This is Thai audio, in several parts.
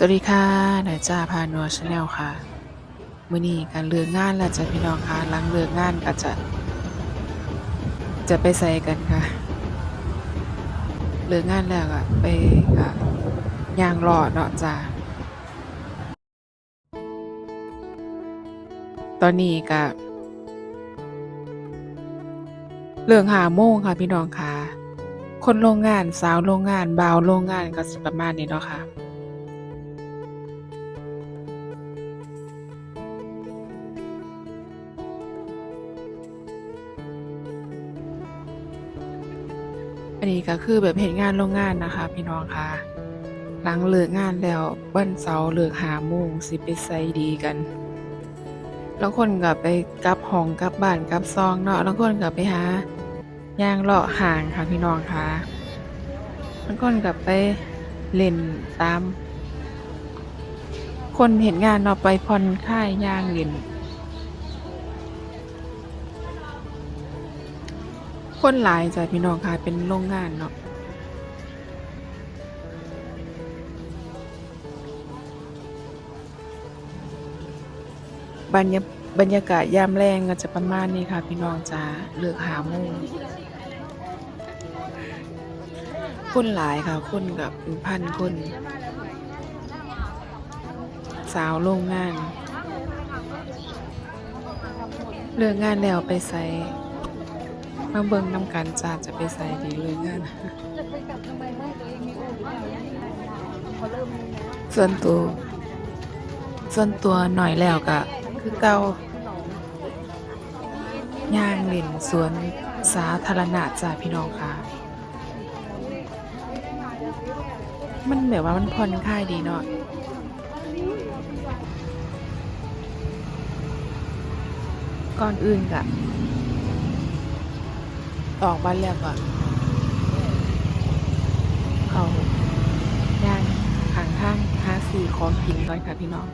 สวัสดีค่ะนายจ้าพานัวชาแนลค่ะมื้อนี้การเลือกงานแล้วจ้ะพี่น้องค่ะหลังเลือกงานก็จะ จะไปใส่กันค่ะ เลือกงานแล้วก็ไปก็ย่างรอเนาะจ้าตอนนี้ก็เรื่องหาโมงค่ะพี่น้องค่ะ คนโรงงานสาวโรงงานบ่าวโรงงานก็สิประมาณนี้เนาะค่ะ นนี้ก็คือแบบเห็นงานโรงงานนะคะ พี่น้องค่ะ หลังเลิกงานแล้ววันเสาร์เลิกหาโมงสิไปใส่ดีกันแล้วคนก็ไปกลับห้องกลับบ้านกลับซองเนาะแล้วคนก็ไปหาย่างเลาะห่างค่ะพี่น้องค่ะแล้วคนก็ไปเล่นตาม คนเห็นงานเนาะไปผ่อนคลายย่างเล่น คนหลายจ้ะพี่น้องค่ะเป็นโรงงานเนาะบรรยาบรรยากาศยามแรงก็จะประมาณนี้ค่ะ พี่น้องจ้าเลือกหาโมงคนหลายค่ะคนกับเป็นพันคน สาวโรงงาน เลิกงานแล้วไปใส่ มาเบิ่งนำกันจ้าจะไปใส่ดีเลยงานจะส่วนตัว ส่วนตัวหน่อยแล้วก็คือเก่าย่างเล่นสวนสาธารณะจ้าพี่น้องค่ะ มันแบบว่ามันผ่อนคลายดีเนาะก่อนอื่นกะ ออกบ้านแล้วก็เขาย่างขางข้างหาสี่ของกินก่อนค่ะพี่น้อง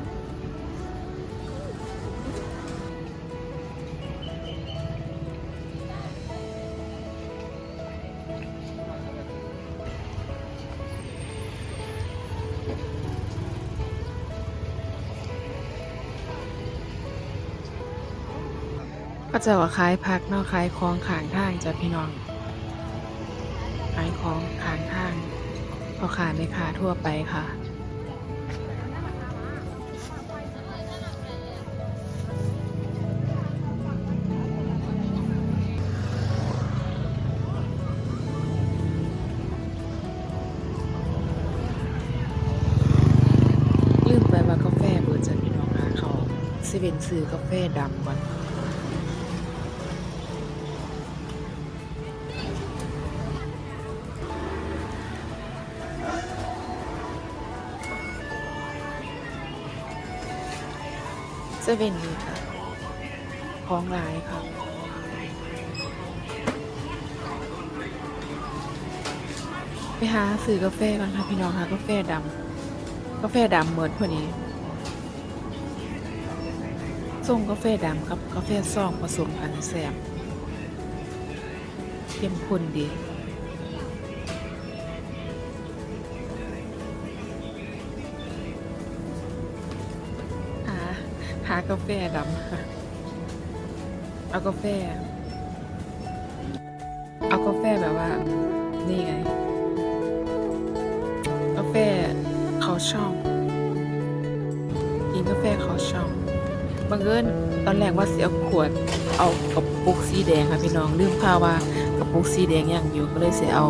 ก็จะว่าขายผักเนาะขายของขางทางจ้ะพี่น้องขายของขางทางพอขายไม่ขาทั่วไปค่ะลืมไปว่ากาแฟเบิดจ้ะพี่น้องค่ะเขาเซเว่นซื้อกาแฟดำก่อน เซเว่นนี่ค่ะของหลายค่ะไปหาซื้อกาแฟก่อนค่ะพี่น้องค่ะกาแฟดำกาแฟดำเหมือนพอดีส่งกาแฟดำกับกาแฟซองผสมกันแซ่บเข้มข้นดี กาแฟดำเอากาแฟ เอากาแฟแบบว่า นี่ไง กาแฟเขาช่อง กินกาแฟเขาช่องบังเอิญตอนแรกว่าเสิเอาขวด เอากระปุกสีแดงค่ะพี่น้องลืมข่าว่ากระปุกสีแดงอยังอยู่ก็เลยเสิเอา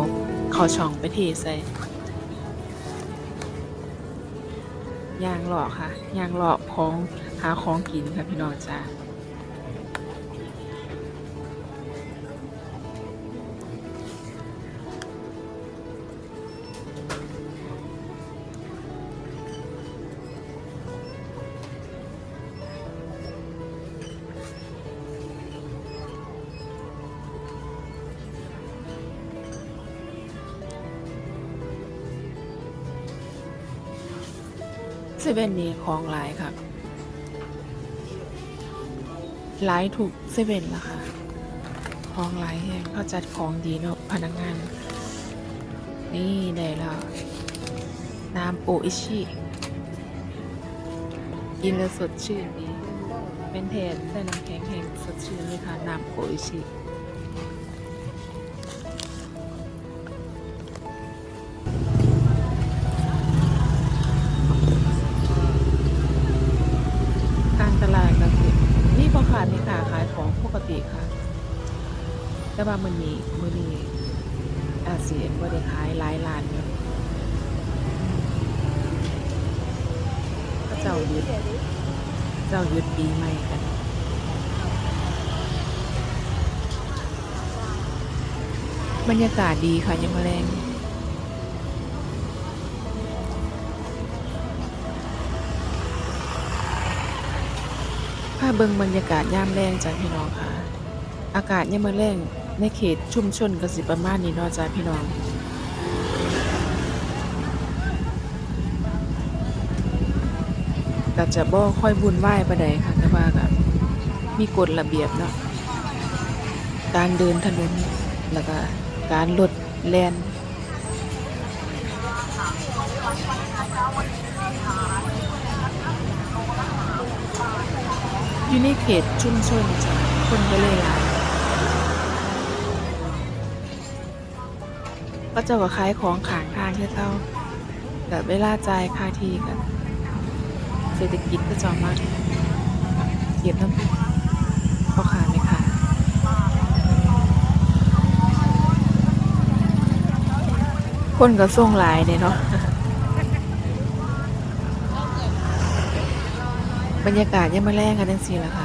เขาช่องไปเทใส่ยางหลอกค่ะยางหลอกของหาของกินค่ะพี่น้องจ้าเซเว่นนี้ของหลายค่ะ หลายถูกเซเว่นละค่ะของหลายแห่งเขาจัดของดีเนาะพนักงาน นี่ได้แล้วน้ำโออิชิกินแล้วสดชื่นดีเป็นเทสใส่น้ำแข็งแห้งสดชื่นเลยค่ะน้ำโออิชิ ว่ามื้อนี้มือนี้อาจสิบ่ได้ขายหลายร้านเนาะเขาเจ้าหยุดเจ้าหยุดปีใหม่กันบรรยากาศดีค่ะยังแรงพาเบิงบรรยากาศยามแรงจ้ะพี่น้องค่ะ อากาศยามแรง ในเขตชุมชนก็สิประมาณนี้เนาะจ้ะพี่น้องก็จะบ่ค่อยวุ่นวายปานใดค่ะแต่ว่าก็มีกฎระเบียบเนาะการเดินถนนแล้วก็การลดแลนอยู่ในเขตชุมชนจ้ะคนก็เลยหลาย ก็เจะก็ขายของขางทางที่เท่าแต่เวลาจ่ายค่าที่กันเศรษฐกิจก็จะมากเก็บน้ำพ่อค้าไหมคะคนก็ส่งหลายเนี่ยเนาะบรรยากาศยังมาแรงกันจังซี่ละค่ะ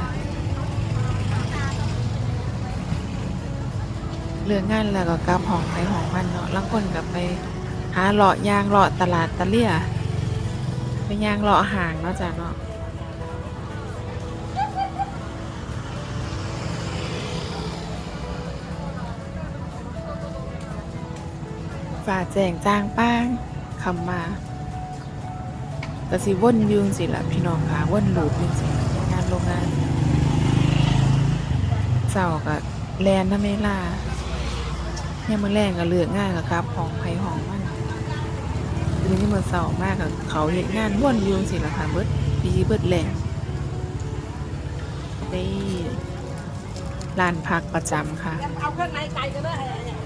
ลืองงานแล้วก็กลับห้องไปห้องมันเนาะลางคนก็ไปหาเลาะยางเลาะตลาดตะเลี่ยไปยางเลาะห่างเนาะจ้ะเนาะฝ่าแจงจ้างป้างคำมาก็สิว่นยุงสิละพี่น้องค่ะว่นหลูปจังสิงานโรงงานเจ้าก็แลนนะเมล่า ยามมือแรงก็เลือกงานกับครับของไผของมันทีนี้มือเสาร์มากกับเขาเห็นงานว่วนอยูจั่งสิละค่ะเบิดปีเบิดแรงนี่ร้านพักประจำค่ะเอาเครื่องในไก่ก็ได้เนี่ย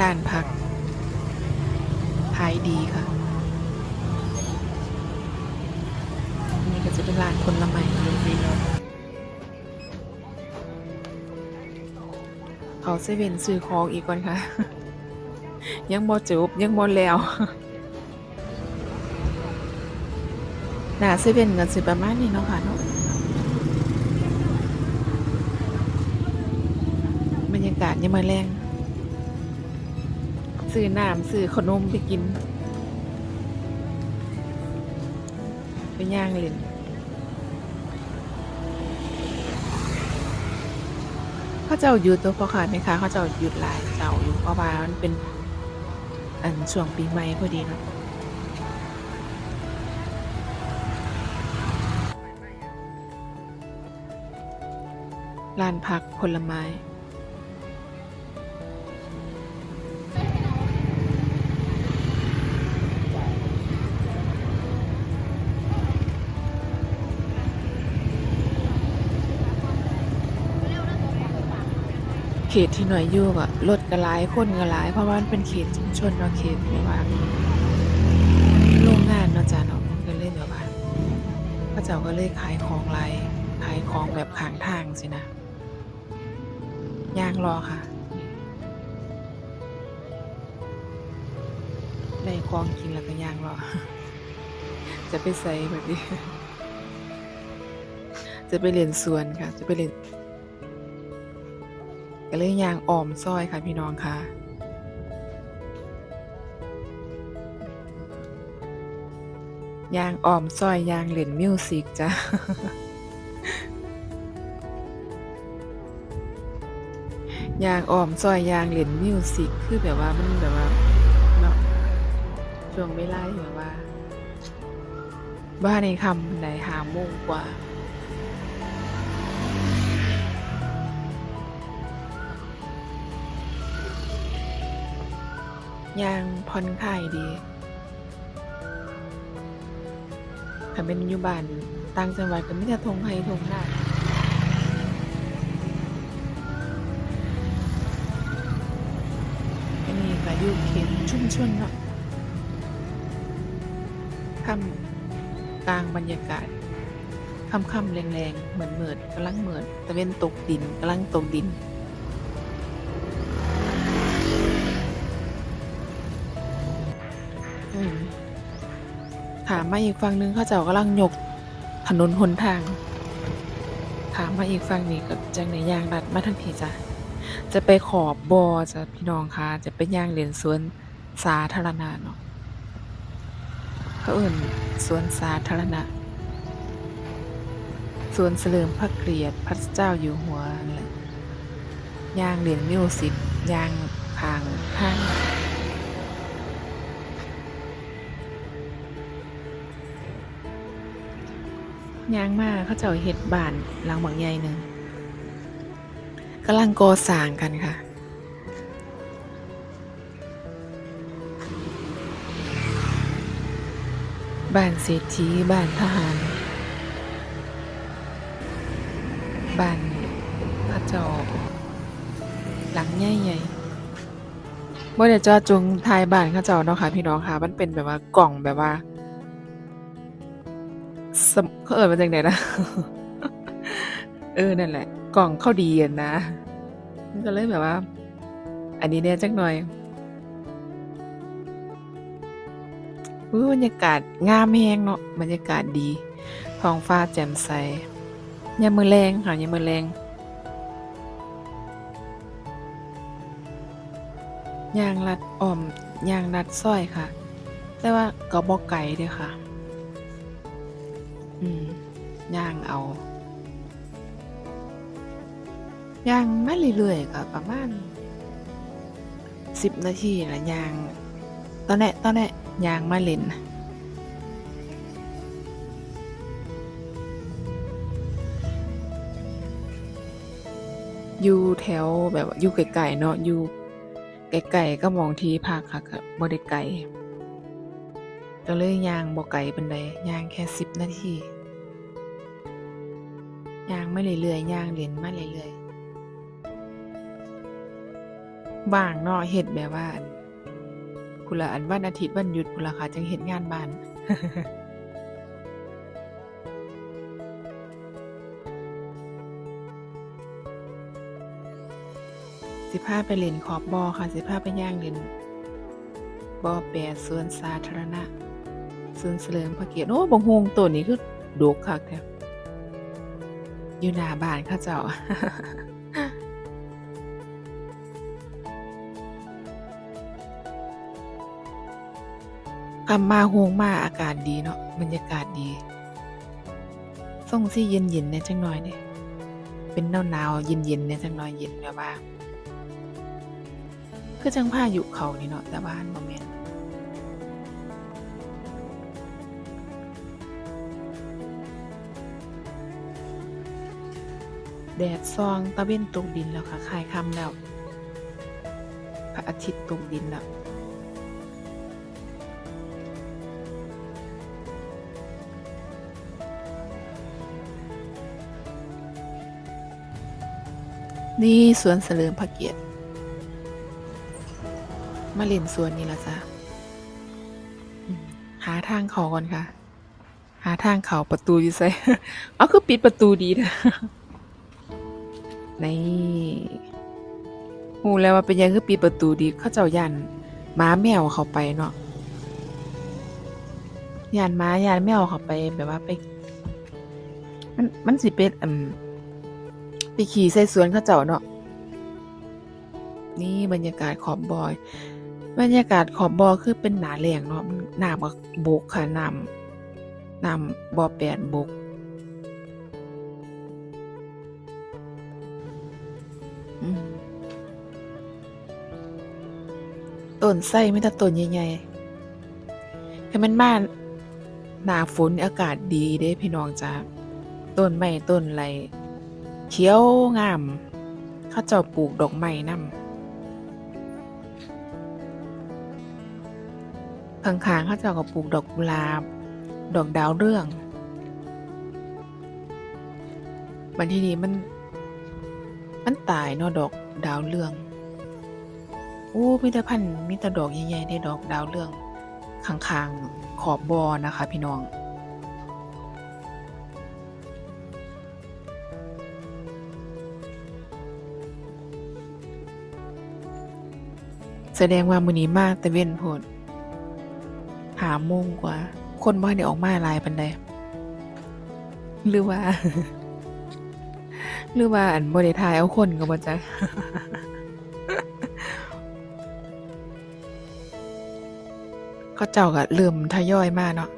ร้านพักขายดีค่ะ นี่ก็จะเป็นร้านคนละไม้ เขาเซเว่นซื้อของอีกก่อนค่ะ ยังบ่จบยังบ่แล้วหนาเซเว่นกันสิประมาณนี้เนาะค่ะเนาะบรรยากาศยังมาแรงซื้อน้ำซื้อขนมไปกิน ไปย่างเล่น เขาเจ้าหยุดตัวพ่อค่ะไหมคะเขาเจ้าหยุดหลายเจ้าอยู่เพราะว่ามันเป็นอันช่วงปีใหม่พอดีเนาะร้านพักผลไม้ เขตที่หน่อยอยู่ก็รถก็หลายคนก็หลาย เพราะว่ามันเป็นเขตชุมชนเนาะเขตแบบว่าโรงงานเนาะจ้ะเนาะมันก็เลยแบบว่าพระเจ้าก็เลยขายของหลายขายของแบบข้างทางสินะย่างรอค่ะได้ของกินแล้วก็ย่างรอ จะไปใส่แบบนี้ จะไปเรียนสวนค่ะ จะไปเรียน ก็เลยยางอ้อมซอยค่ะพี่น้องค่ะยางอ้อมซอยยางเล่นมิวสิกจ้ะยางอ้อมซอยยางเล่นมิวสิกคือแบบว่ามันแบบว่าเนาะช่วงเวลาที่แบบว่า บ้านในคำไหนหาโมงกว่า ยางผ่อนคลายดีถ้าเป็นอยู่บ้านต่างจังหวัดก็ไมีแต่ทงไห้ทงนาอันนี้ก็อยู่เขตชุมชนเนาะค่ำกลางบรรยากาศค่ำค่ำๆแรงๆเหมือนเหมือดกำลังเหมือดตะเวนตกดินกำลังตกดินามมาอีกฝั่งนึงเขาเจ้ากำลังยกถนนหนทางถามมาอีกฝั่งนี้ก็จังในย่างรัดมาทั้งทีจ้ะจะไปขอบบอจ้ะพี่น้องคะจะไปย่างเรียนสวนสาธารณะเนาะเขาเอื่นสวนสาธารณะสวนเสลิมพระเกียรติพระเจ้าอยู่หัวนั่นแหละย่างเหรียนมิวสิกย่างทางทาง ย่างมาเขาเจ้าเฮ็ดบ้านหลังบางใหญ่หนึ่งกำลังก่อสร้างกันค่ะ บ้านเศรษฐีบ้านทหาร บ้านพระเจ้าหลังใหญ่ๆบ่ได้เจอจงทายบ้านเขาเจ้าเนาะค่ะพี่น้องค่ะ มันเป็นแบบว่ากล่องแบบว่า เขาเอ่ยมาจากไหนนะเออนั่นแหละ กล่องเข้าดีอะนะมันก็เลยแบบว่า อันนี้เนี่ยจักหน่อยอุ้ยบรรยากาศงามแฮงเนาะบรรยากาศดีท้องฟ้าแจ่มใสยามมือแรงค่ะยามมือแรงยางลัดอ่อมยางลัดสร้อยค่ะ แต่ว่าก็บ่ไกลเด้อค่ะ ย่างเอาย่างมาเรื่อยๆก็ประมาณสิบนาทีละย่าง ตอนแรกตอนแรกย่างมาเล่นอยู่แถวแบบอยู่ไกลๆเนาะอยู่ไกลๆก็มองทีพักค่ะก็บ่ได้ไกลก็เลยย่างบ่ไกลปานใดย่างแค่สิบนาที ย่างมาเรื่อยๆย่างเรียนมาเรื่อยๆว่างเนาะเฮ็ดแบบว่าอันพุนละอันวันอาทิตย์วันหยุดพุนละค่ะจังเฮ็ดงานบ้านสิพาไปเล่นขอบบอค่ะ สิพาไปย่างเล่นบอแปดสวนสาธารณะสวนเสลิมพระเกียรติโอ้บงฮงตัวนี้คือโดกคักแท้ อยู่หน้าบ้านเขาเจ้ากำมาโฮงมาอากาศดีเนาะบรรยากาศดีส่งซี่เย็นๆเนี่ยจังหน่อยเนี่ยเป็นหนาวหนาวๆเย็นๆเนี่ยจังหน่อยเย็นแบบว่าคือจังผ้าอยู่เขานี่เนาะแต่บ้านบ่แม่น แดดซองตะเว้นตกดินแล้วค่ะคลายคำแล้วพระอาทิตย์ตกดินแล้วนี่สวนเสลิมพระเกียรติมาเล่นสวนนี่ละจ้ะหาทางเขาก่อนค่ะ หาทางเขาประตูอยู่ไสเอาคือปิดประตูดีนะ นี่หูแล้วว่าเป็นยังคือปิดประตูดีเขาเจ้ายันม้าแมวเขาไปเนาะยานม้ายานแมวเขาไปแบบว่าไป มันมันสิเป็นอืมไปขี่ใส่สวนเขาเจ้าเนาะนี่บรรยากาศขอบบอย บรรยากาศขอบบอคือเป็นหนาแหลงเนาะมันน้ำก็บกค่ะน้ำน้ำบอแปดบก ต้นไส้ไม่ต้ต้นใหญ่ๆให้มันมาหนาฝนอากาศดีได้พี่น้องจ้าต้นไม้ต้นไรเขียวงามข้าเจ้าปลูกดอกไม้นำข้างๆข้าเจ้าก็ปลูกดอกกุหลาบ ดอกดาวเรื่องบันที่นี้มัน มันตายเนาะดอกดาวเรื่อง โอ้มีแต่พันธุ์มีแต่ดอกใหญ่ๆได้ดอกดาวเรืองข้างๆขอบบอนะคะ พี่น้องแสดงว่ามื้อนี้มากแต่เว้นโพดหาโมงกว่า คนบ่ทันได้ออกมาลายปานใดหรือว่า หรือว่าอันบ่ได้ถ่ายเอาคนก็บ่จัก เขาเจ้าก็เริ่มทยอยมาเนาะ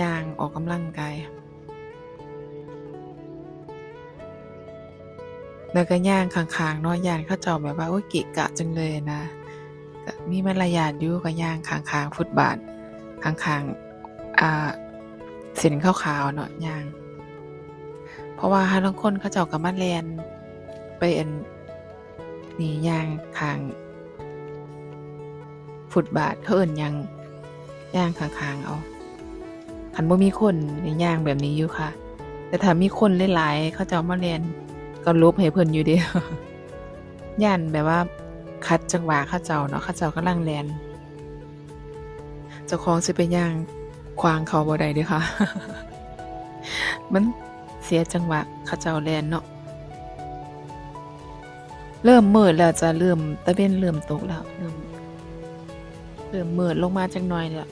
ย่างออกกำลังกายแล้วก็ย่างข้างๆเนาะย่านเขาเจ้าแบบว่าโอ้ยเกะกะจังเลยนะก็มีมารยาทอยู่ก็ย่างข้างๆฟุตบาทข้างๆอ่าเส้นขาวๆเนาะย่าง เพราะว่าหาลางคนเขาเจ้าก็มาแล่นไปอันนี่ย่างข้าง ฟุตบาทเขาเอิ้นยัง ย่างข้างๆเอาคันบ่มีคนในย่างแบบนี้อยู่ค่ะ แต่ถ้ามีคนหลายๆเขาจ้ามาแล่นก็หลบให้เพิ่นอยู่เด้ย่านแบบว่า คัดจังหวะเขาเจ้าเนาะเขาเจ้ากำลังแล่นเจ้าของสิไปย่างขวางเขาบ่ได้เด้อค่ะ มันเสียจังหวะเขาเจ้าแล่นเนาะเริ่มมืดแล้วจะเริ่มตะเวนเริ่มตกแล้วเริ่มเริ่มมืดลงมาจังหน่อยแล้ว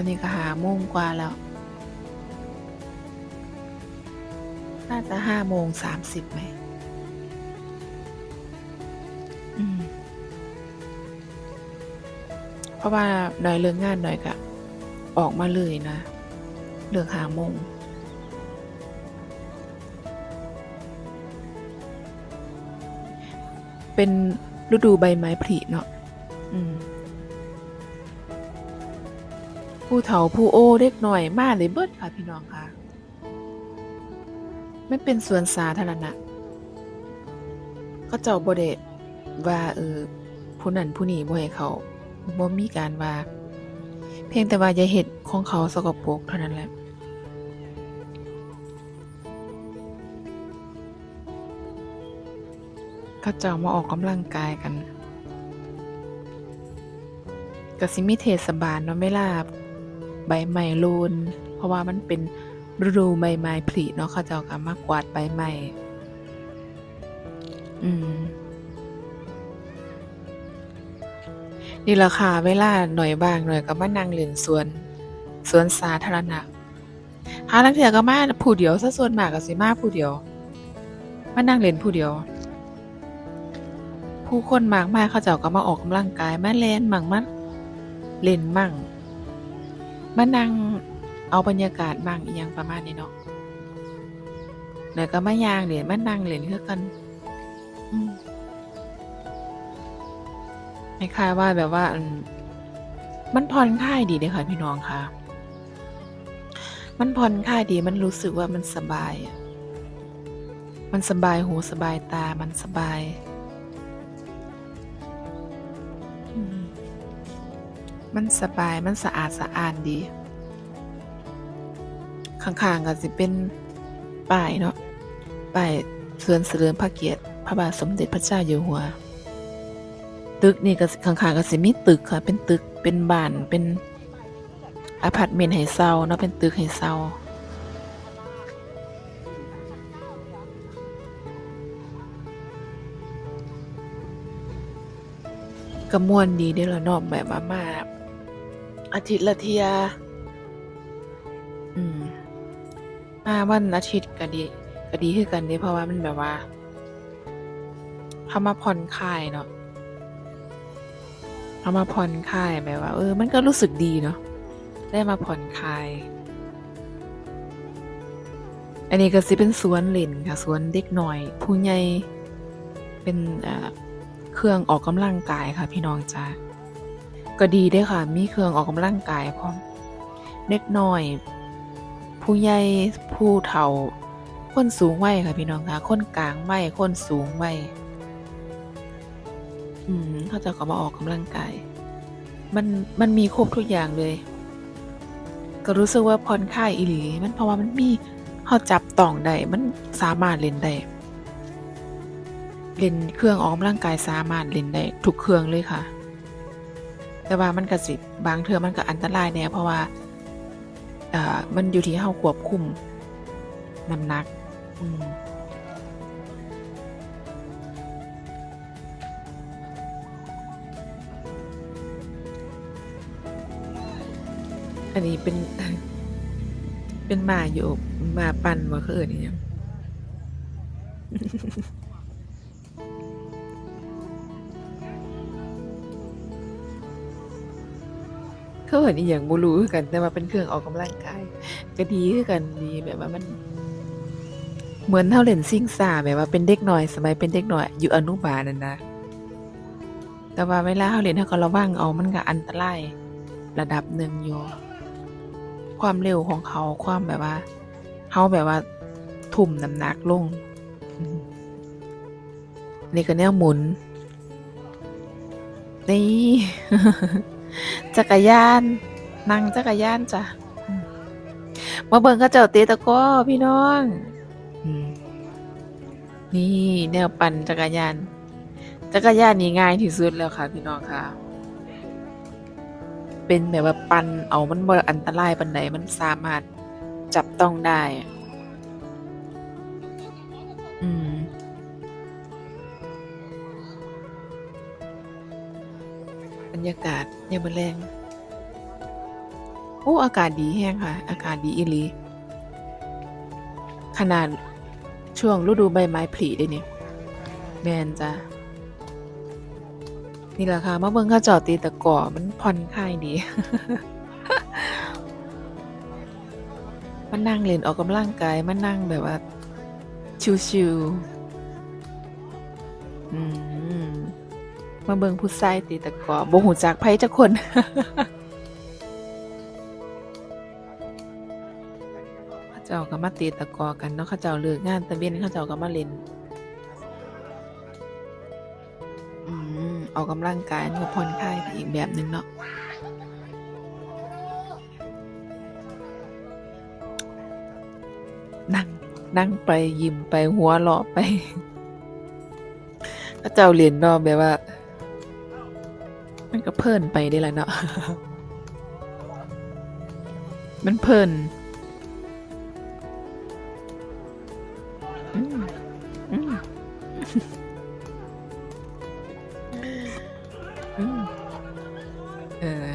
วันนี้ก็หาโมงกว่าแล้ว น่าจะห้าโมงสามสิบไหมมเพราะว่าหน่อยเรื่องงานหน่อยก็ออกมาเลยนะเรื่องหาโมงเป็นฤดูใบไม้ผลิเนาะ อืม ผู้เฒ่าผู้โอเด็กหน่อยมาเลยเบิดค่ะพี่น้องค่ะไม่เป็นสวนสาธารณะเขาเจ้าบ่ได้ว่าเออผู้นั้นผู้นี้บ่ให้เขาบ่มีการว่า เพียงแต่ว่าอย่าเฮ็ดของเขาสกปรกเท่านั้นแหละเขาเจ้ามาออกกำลังกายกันก็สิมีเทศบาลเนาะเวลา ใบไม้โลนเพราะว่ามันเป็นฤดูใบไม้ผลิเนาะเขาเจ้าก็มากวาดใบไม้อืมนี่แหละค่ะเวลาหน่อยบ้างหน่อยก็มานั่งเล่นสวนสวนสาธารณะหาลังเถื่อก็มาผู้เดียวซะส่วนมากก็สิมาผู้เดียวมานั่งเล่นผู้เดียว ผู้คนมากมายเขาเจ้าก็มาออกกำลังกายมาเล่นมั่งมาเล่นมั่ง มานั่งเอาบรรยากาศมั่งอีหยังประมาณนี้เนาะแล้วก็มายางเล่นมานั่งเล่นคือกันอืมคล้ายว่าแบบว่ามันผ่อนคลายดีเด้อค่ะพี่น้องค่ะ มันผ่อนคลายดีมันรู้สึกว่ามันสบาย มันสบายหูสบายตามันสบาย มันสบายมันสะอาดสะอ้าดดี ข้างๆก็สิเป็นป้ายเนาะป้ายเสื่อนเสริมพระเกียรติ พระบาทสมเด็จพระเจ้าอยู่หัว ตึกนี่ก็ข้างๆก็สิมีตึกค่ะ เป็นตึกเป็นบ้านเป็นอพาร์ตเมนต์ให้เซาเนาะเป็นตึกให้เซาก็ม่วนดีเด้อละเนาะแบบว่ามา อาทิตย์ละเที่ยอืมมาวันอาทิตย์ก็ดีก็ดีคือกันเด้เพราะว่ามันแบบว่าเฮามาผ่อนคลายเนาะเฮามาผ่อนคลายแบบว่า เออ มันก็รู้สึกดีเนาะได้มาผ่อนคลาย อันนี้ก็สิเป็นสวนเล่นค่ะสวนเด็กหน่อย ผู้ใหญ่เป็นอ่าเครื่องออกกำลังกายค่ะ พี่น้องจ้า ก็ดีด้อค่ะ มีเครื่องออกกำลังกายพร้อม เด็กน้อย ผู้ใหญ่ผู้เฒ่า คนสูงวัยค่ะพี่น้องค่ะ คนกลางวัยคนสูงวัยอืมเขาจะก็มาออกกำลังกาย มันมันมีครบทุกอย่างเลย ก็รู้สึกว่าผ่อนคลายอีหลีมันเพราะว่ามันมีเฮาจับต้องได้มันสามารถเล่นได้เล่นเครื่องออกกำลังกายสามารถเล่นได้ทุกเครื่องเลยค่ะ แต่ว่ามันก็สิบางเทื่อมันก็อันตรายแน่เพราะว่าเอ่อมันอยู่ที่เฮาควบคุมน้ำหนักอืมอันนี้เป็น เป็นหมาอยู่หมาปั่นว่าเขาเอิ้นอิหยัง เขาเอิ้นอีหยังบ่รู้คือกัน แต่ว่าเป็นเครื่องออกกำลังกายก็ดีคือกันดีแบบว่ามัน เหมือนเฮาเล่นซิ่งซ่าแบบว่าเป็นเด็กน้อย สมัยเป็นเด็กน้อย อยู่อนุบาลนั่นนะแต่ว่าเวลาเฮาเล่นเฮาก็ระวังเอามันก็อันตรายระดับหนึ่งอยู่ความเร็วของเขาความแบบว่าเขาแบบว่า ทุ่มน้ำหนักลงอืมนี่ก็แนวหมุน นี่ จักรยานนั่งจักรยานจ้ะมาเบิ่งเขาเจ้าเตะตะก้อพี่น้องนี่แนวปั่นจักรยาน จักรยานนี่ง่ายที่สุดแล้วค่ะ พี่น้องค่ะ เป็นแบบว่าปั่นเอามันบ่อันตรายปานใดมันสามารถจับต้องได้ อืม รรยากาศยามมื้อแลงโอ้ อากาศดีแฮงค่ะ อากาศดีอีหลี ขนาดช่วงฤดูใบไม้ผลิเด้นี่แม่นจ้ะนี่แหละค่ะมาเบิ่งเขาจ้าตีตะกร้อมันผ่อนคลายดีมานั่งเล่นออกกำลังกายมานั่งแบบว่า ชิวๆอืม มาเบิงผู้ชายตีตะกอบ่ฮู้จักไผจักคน เขาเจ้าก็มาตีตะกอกันเนาะเขาเจ้าเลิกงานตะเวนเขาเจ้าก็มาเล่นอืมออกกำลังกายมันก็ผ่อนคลายไปอีกแบบหนึ่งเนาะนั่งนั่งไปยิ้มไปหัวเราะไปก็เจ้าเรียนเนาะแบบว่า มันก็เพลินไปได้และเนาะ มันเพลินเออ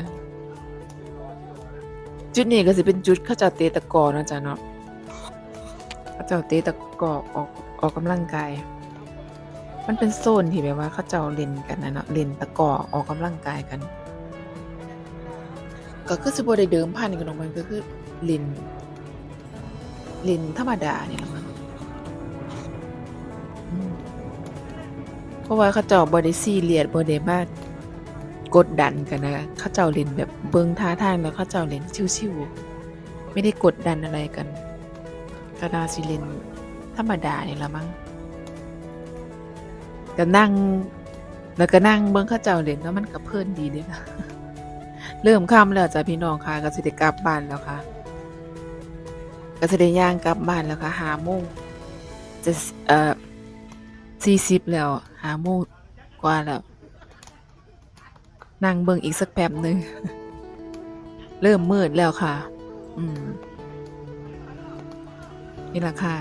จุดนี้ก็สิเป็นจุดเขาเจ้าเตะตะกอนะจ้ะเนาะเขาเจ้าเตะตะกอออกออกกำลังกาย มันเป็นโซนที่แบบว่าเขาเจ้าเล่นกันนะเนาะเล่นตะกอออกกำลังกายกัน ก็คือสิบ่ได้เดิมพันกันออกมันก็คือเล่นเล่นธรรมดาเนี่แหละมั้งเพราะว่าเขาเจ้าบ่ได้ซีเรียสบ่ได้มากดดันกันนะเขาเจ้าเล่นแบบเบิงท่าทางแล้วเขาเจ้าเล่นชิวๆไม่ได้กดดันอะไรกันก็น่าสิเล่นธรรมดาเนี่ยละมั้ง ก็นั่ง แล้วก็นั่งเบิ่งเขาเจ้าเล่นแล้วมันก็เพลินดีเด้นะเริ่มค่ำแล้วจ้ะพี่น้องค่ะก็สิได้กลับบ้านแล้วค่ะก็สิได้ย่างกลับบ้านแล้วค่ะหาโมงจะเอ่อสี่สิบแล้วหาโมงกว่าแล้วนั่งเบิ่งอีกสักแป๊บหนึ่งเริ่มมืดแล้วค่ะ อืมนี่แหละค่ะ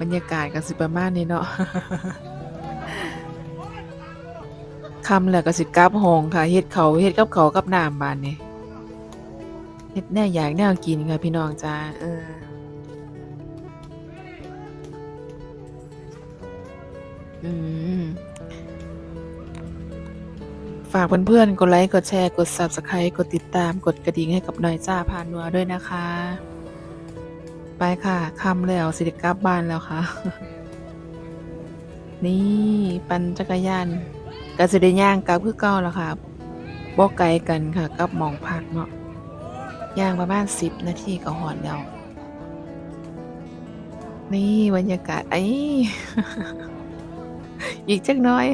บรรยากาศก็สิประมาณนี้เนาะ คำแล้วก็สิกลับห้องค่ะเฮ็ดเขาเฮ็ดกับเขากับน้ำบานนี่เฮ็ดแน่อยากแนวกินค่ะพี่น้องจ้าเออฝากเพื่อนๆ กดไลค์ กดแชร์ กด Subscribe กดติดตาม กดกระดิ่งให้กับหน่อยจ้าพานัวด้วยนะคะ ไปค่ะคำแล้วสิได้กลับบ้านแล้วค่ะ นี่ ปั่นจักรยาน ก็สิได้ย่างกลับคือเก่าแล้วค่ะบ่ไกลกันค่ะ กับหมองพักเนาะย่างประมาณ10นาทีก็หอดแล้ว นี่บรรยากาศไอ้อีกจักน้อย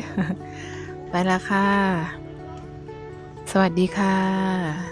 ไปละค่ะ สวัสดีค่ะ